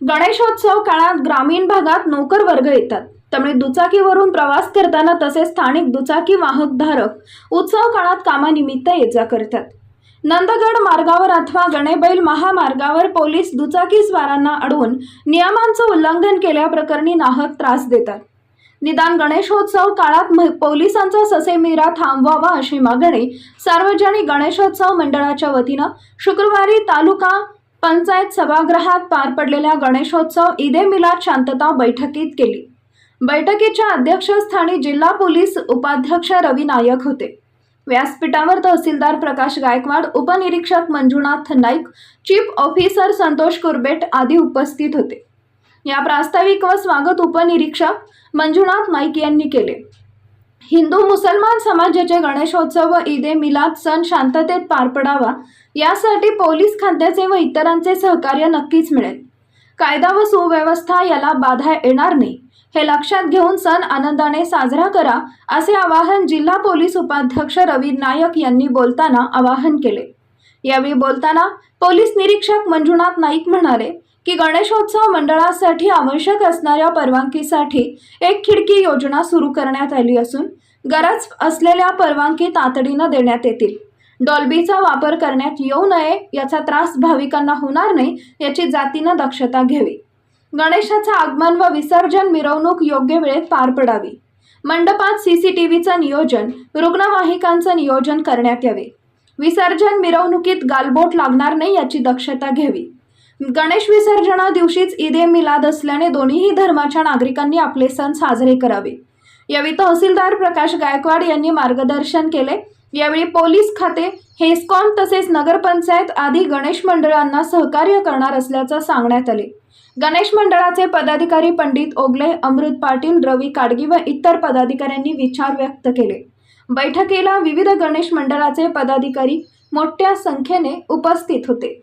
गणेशोत्सव काळात ग्रामीण भागात नोकर वर्ग येतात. त्यामुळे दुचाकीवरून प्रवास करताना तसेच स्थानिक दुचाकी वाहकधारक उत्सव काळात कामानिमित्त ये जा करतात. नंदगड मार्गावर अथवा गणेबैल महामार्गावर पोलीस दुचाकी स्वारांना अडवून नियमांचं उल्लंघन केल्याप्रकरणी नाहक त्रास देतात. निदान गणेशोत्सव काळात पोलिसांचा ससेमिरा थांबवावा अशी मागणी सार्वजनिक गणेशोत्सव मंडळाच्या वतीनं शुक्रवारी तालुका पंचायत सभागृहात पार पडलेल्या गणेशोत्सव ईदे मिलाद शांतता बैठकीत केली. बैठकीच्या अध्यक्षस्थानी जिल्हा पोलीस उपाध्यक्ष रवी नायक होते. व्यासपीठावर तहसीलदार प्रकाश गायकवाड उपनिरीक्षक मंजुनाथ नाईक चीफ ऑफिसर संतोष कुरबेट आदी उपस्थित होते. या प्रास्ताविक व स्वागत उपनिरीक्षक मंजुनाथ नाईक यांनी केले. हिंदू मुसलमान समाजाचे गणेशोत्सव व ईदे मिलाद सण शांततेत पार पडावा यासाठी पोलीस खात्याचे व इतरांचे सहकार्य नक्कीच मिळेल. कायदा व सुव्यवस्था याला बाधा येणार नाही. हे लक्षात घेऊन सण आनंदाने साजरा करा असे आवाहन जिल्हा पोलीस उपाध्यक्ष रवी नायक यांनी बोलताना आवाहन केले. यावेळी बोलताना पोलीस निरीक्षक मंजुनाथ नाईक म्हणाले की गणेशोत्सव मंडळासाठी आवश्यक असणाऱ्या परवानगीसाठी एक खिडकी योजना सुरू करण्यात आली असून गरज असलेल्या परवानगी तातडीनं देण्यात येतील. डॉल्बीचा वापर करण्यात येऊ नये याचा त्रास भाविकांना होणार नाही याची जातीनं दक्षता घ्यावी. गणेशाचं आगमन व विसर्जन मिरवणूक योग्य वेळेत पार पडावी. मंडपात सी सी टी व्हीचं नियोजन रुग्णवाहिकांचं नियोजन करण्यात यावे. विसर्जन मिरवणुकीत गालबोट लागणार नाही याची दक्षता घ्यावी. गणेश विसर्जना दिवशीच ईदे मिलाद असल्याने दोन्हीही धर्माच्या नागरिकांनी आपले सण साजरे करावे. यावेळी तहसीलदार प्रकाश गायकवाड यांनी मार्गदर्शन केले. यावेळी पोलीस खाते हेस्कॉम तसेच नगरपंचायत आदी गणेश मंडळांना सहकार्य करणार असल्याचं सांगण्यात आले. गणेश मंडळाचे पदाधिकारी पंडित ओगले अमृत पाटील रवी काडगी व इतर पदाधिकाऱ्यांनी विचार व्यक्त केले. बैठकीला विविध गणेश मंडळाचे पदाधिकारी मोठ्या संख्येने उपस्थित होते.